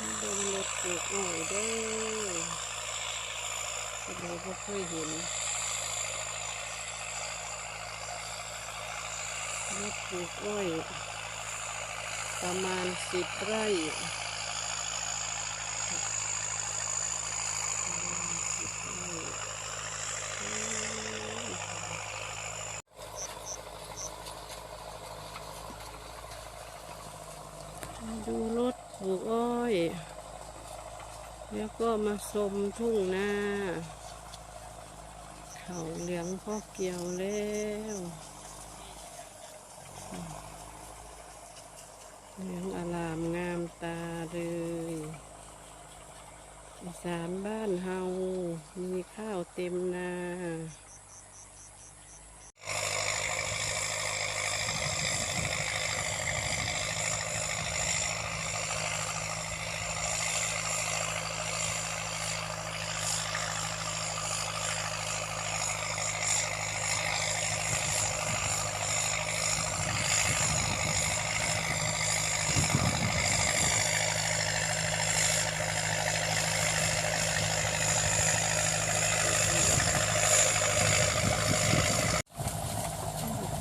มาเดินรถปลูกอ้อยเด้อก็เลยบ่เคยเห็นรถปลูกอ้อยประมาณสิบไร่ประมาณสิบไร่โอ้ยมาดูรถปลูกอ้อย แล้วก็ มาชมทุ่งนาเขาเหลืองพ่อเกี่ยวแล้วเหลืองอลามงามตาเลยอีสานบ้านเฮา มีข้าวเต็มนา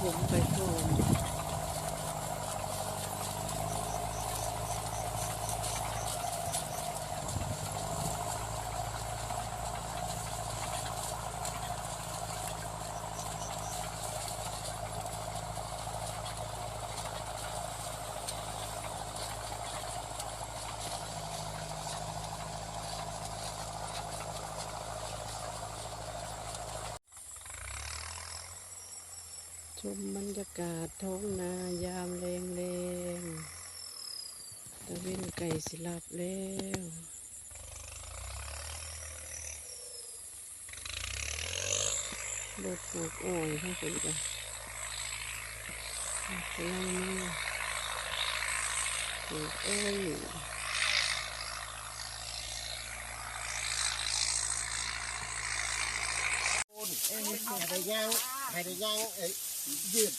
ผมไปชม ชมบรรยากาศท้องนายามแรงแรงตะเวนไก่สิลับแล้วรถปลูกอ้อยทั้งคนกันกำลังมาปลูกอ้อยเอ้ยให้ได้ย่างให้ได้ย่างเอ้ย ยืด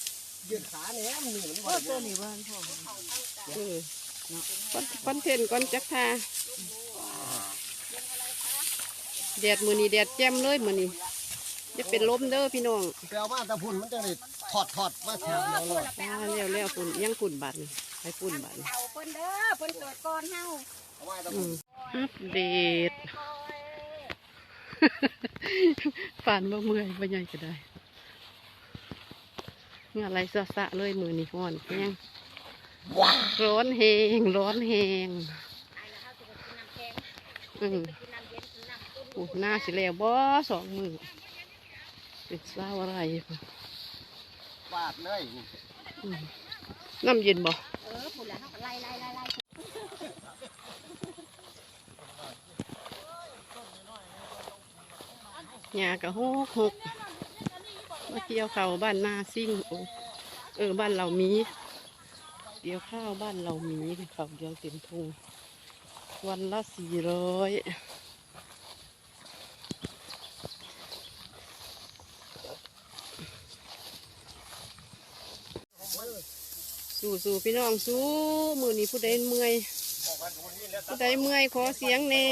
ยืดขาเนี่ยมันนี่มันบ่ได้ตัวนี้บ้านพ่อเออคอนคอนเทนต์ก่อนจักทาแดดมือนี้แดดแจ่มเลยมือนี้จะเป็นลมเด้อพี่น้องแปลว่าตะพุ่นมันจะได้ถอดถอดมาแถวเดียวเลยอ่าแล้วแล้วฝุ่นยังฝุ่นบัดนี่ไปฝุ่นบัดนี่เต่าเพิ่นเด้อเพิ่นเกิดก่อนเฮาเพราะว่าตะอืพุ่นมอัปเดตฝันว่าเมื่อยว่าใหญ่ก็ได้ เงื่ออะไรสะสะเลยมือนี่ห้อนแห้งว้าร้อนแหงร้อนแหงไอ้ละเฮาสิไปกินน้ำแข็งอืมไปกินน้ำเย็นกินน้ำตุ้นโอ้หน้าสิแล้วบ่สองมือเป็นเศร้าอะไรวาดเลยอืมน้ำเย็นบ่เออพุ่นละเฮาก็ไล่ไล่ไล่ไล่หญ้ากะหกหก มาเกี่ยวข้าวบ้านนาซิ่งโอ้เออบ้านเรามีเกี่ยวข้าวบ้านเรามีข้าวเดียวเต็มทุ่งวันละสี่ร้อยสู้สู้พี่น้องสู้มือนี้ผู้ใดเมื่อยผู้ใดเมื่อยขอเสียงเน่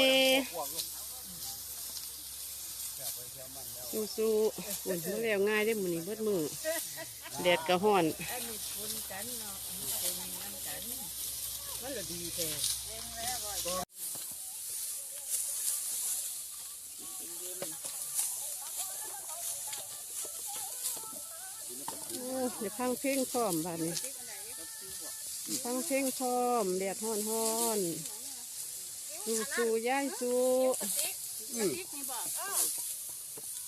สู้สู้ฝนมาแล้วง่ายได้อมือนี้เบิดมือแดดกระห้อนโอ้เดี๋ยวพังเพ่งพร้อมบ้านนี้พังเพ่งพร้อมแดดห้อนห้อนสู้สู้ย่ายสู้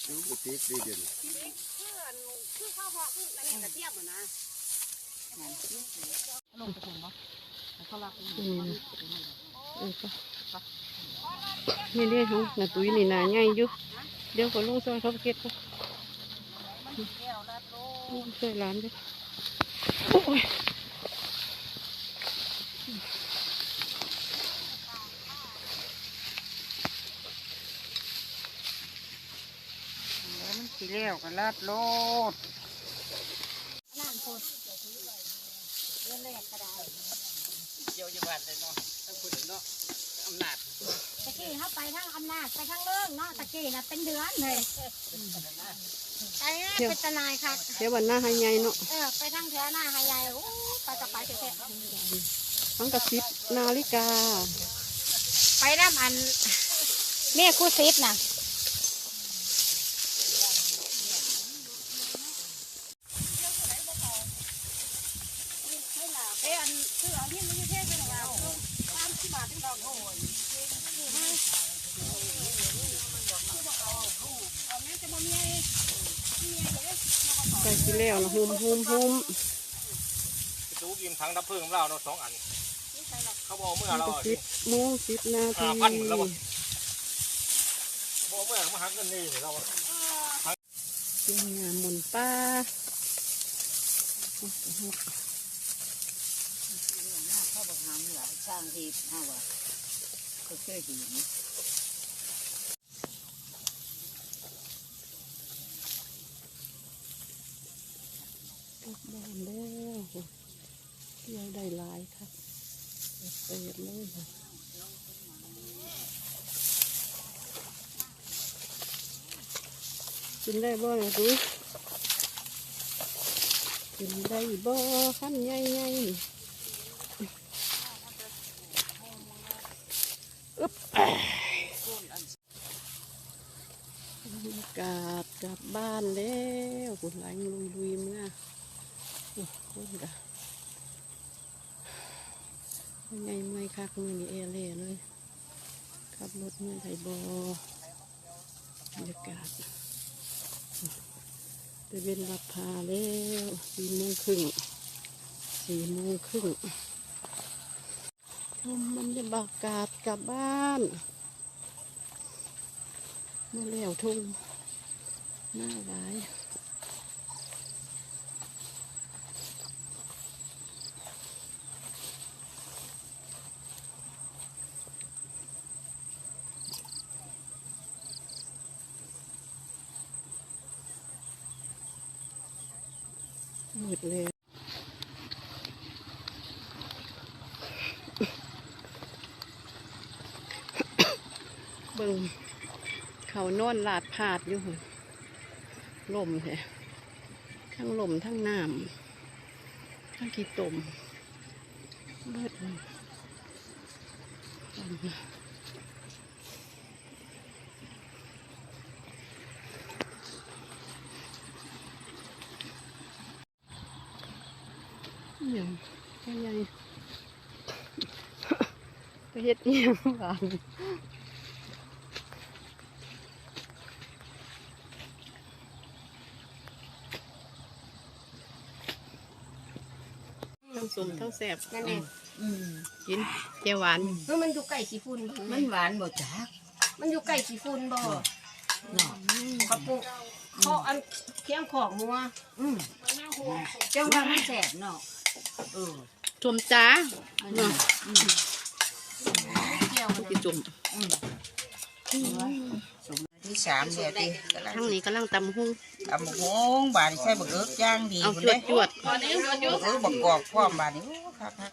อืมดูบุตรีดีเด่นคือข้าวเหาะคืออันนี้กระเทียมอะนะนี่นะเออก็นี่เด้เขาหน้าตุ้ยนี่นาใหญ่อยู่เดี๋ยวก็ลุงซอยเขาไปเก็บก็ช่วยร้านด้วยโอ้ย แล้วมันสีเหลวกันลาดโลดนั่นพุ่นเรื่องแรกก็ได้เกี่ยวอยู่บ้านเลยเนาะทั้งคุณเนาะอำนาจตะกี้เขาไปทางอำนาจไปทางเรื่องเนาะตะกี้น่ะเป็นเดือนเลยไปเนี่ยเป็นตะนายค่ะเดี๋ยววันหน้าให้ใหญ่เนาะเออไปทางแถวหน้าหายายโอ้ไปจะไปเถอะมันกระซิบนาฬิกา ไปน้ำอันเมียกูซิดน่ะ เอ้ยอันคือเอาที่นี่เท่กันแล้วตามที่บาทที่ดอกโอ้ย ใส่กินแล้วนะหุ่มหุ่มหุ่มดูกินถังดับเพลิงของเราเนาะสองอัน เขาบอกเมื่อมันเรากระอะซิบโมงสิบนาทีอ่าพันหมดแล้ววะบอกเมื่อเขามาหักเงินนี่เราอะเป็นงานหมุนป้าเขาบอกหามหลาย สร้างที่ห้าว่าเขาเคยเห็นกลับบ้านแล้วเที่ยวได้หลายครับเปิดเลยค่ะกินได้บ่เนี่ยดูกินได้บ่ขั้นใหญ่ใหญ่อึ๊บอ่าบรรยากาศ กลับบ้านแล้วกุไหลลุยลุยๆเมื่อโอ้คนกะยังไงไม่คักมือนี่เอเล่เลยขับรถเมื่อไทยบอบรรยากาศไปเป็นรับพาแล้วสี่โมงครึ่งสี่โมงครึ่งชมบรรยากาศกลับบ้านมาแล้วทุ่ง หน้าหลายมืดเลยเบิ่งเขานอนลาดพาดอยู่หั่น ลมเลยทั้งลมทั้งน้ำทั้งขี้ตมเบิดเลยอันนี้อหย่างแค่ไงไปเฮ็ดเอียงบ้าน สมทั้งแสบนั่นเองกินเจียวหวานคือมันอยู่ใกล้ขี้ฝุ่นบ่มันหวานบ่จักมันอยู่ใกล้ขี้ฝุ่นบ่เนาะเขาปลูกเขาอันเคียงของมัวอืมจังว่ามันแสบเนาะเออชมจ้ามันน่ะอืมเกี่ยวกินจุ่มอืม สมที่สามเนี่ยดิกำลังทั้งนี้กำลังตำหุ้งทำหงบาดนี่ใส่บักเอิกย่างดีเอาพุ่นจวเด้ดจวดบักเอิกบักกอกพร้อมบาดนี่โอ้ครับครับ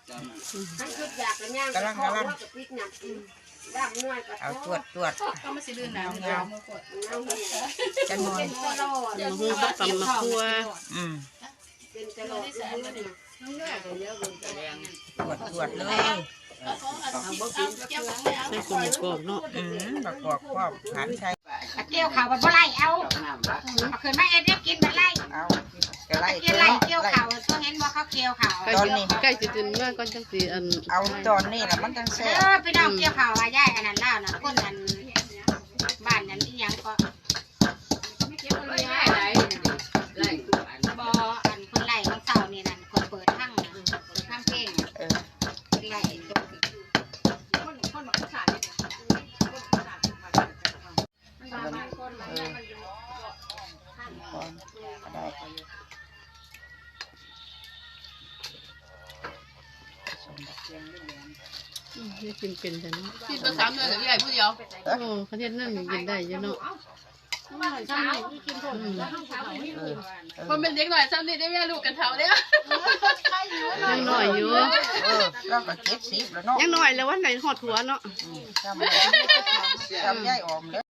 มันคืออยากกันย่างกำลังกำลังกับพริกหนักอืมดำน้อยกับเอาตรวจตรวจก็มาสิลื่นน้ำเงาๆจะนอนตลอดตำหุ้งกับตำมะครัวอืมเป็นตลอดตรวจตรวจเลย ใส่กุ้งกรอบเนาะอืมบักกอกพร้อมหันใส่เกี่ยวข่าวบ่ไล่เอาเอาคืนมาเอ็ดเรียกกินมันไล่เอาไล่เกี่ยวไล่เกี่ยวข่าวตัวเห็นว่าเขาเกี่ยวข่าวใกล้สิใกล้สิถึงเมื่อก่อนจังสิอันเอาตอนนี้แหละมันจังเอแซ่บอพี่น้องเกี่ยวข่าวว่าย่ายอันนั้นเล่านะคนนั้นบ้านนั้นที่ยังก็ กินเป็นแต่เนาะที่ตัวสามเดือนแต่พี่ใหญ่ผู้เดียวโอ้ประเทศนั่นกินได้เยอะเนาะโอ้มาทำให้กินผมแล้วข้าวเช้าไม่กินมันเป็นเด็กหน่อยซ้ำนี่ได้แม่ลูกกันเท่าเนี่ยยังหน่อยอยู่เออเราก็เจ็ดสิบแล้วเนาะยังหน่อยแล้ววันไหนหอดหัวเนาะจำจำย่ายออมเลย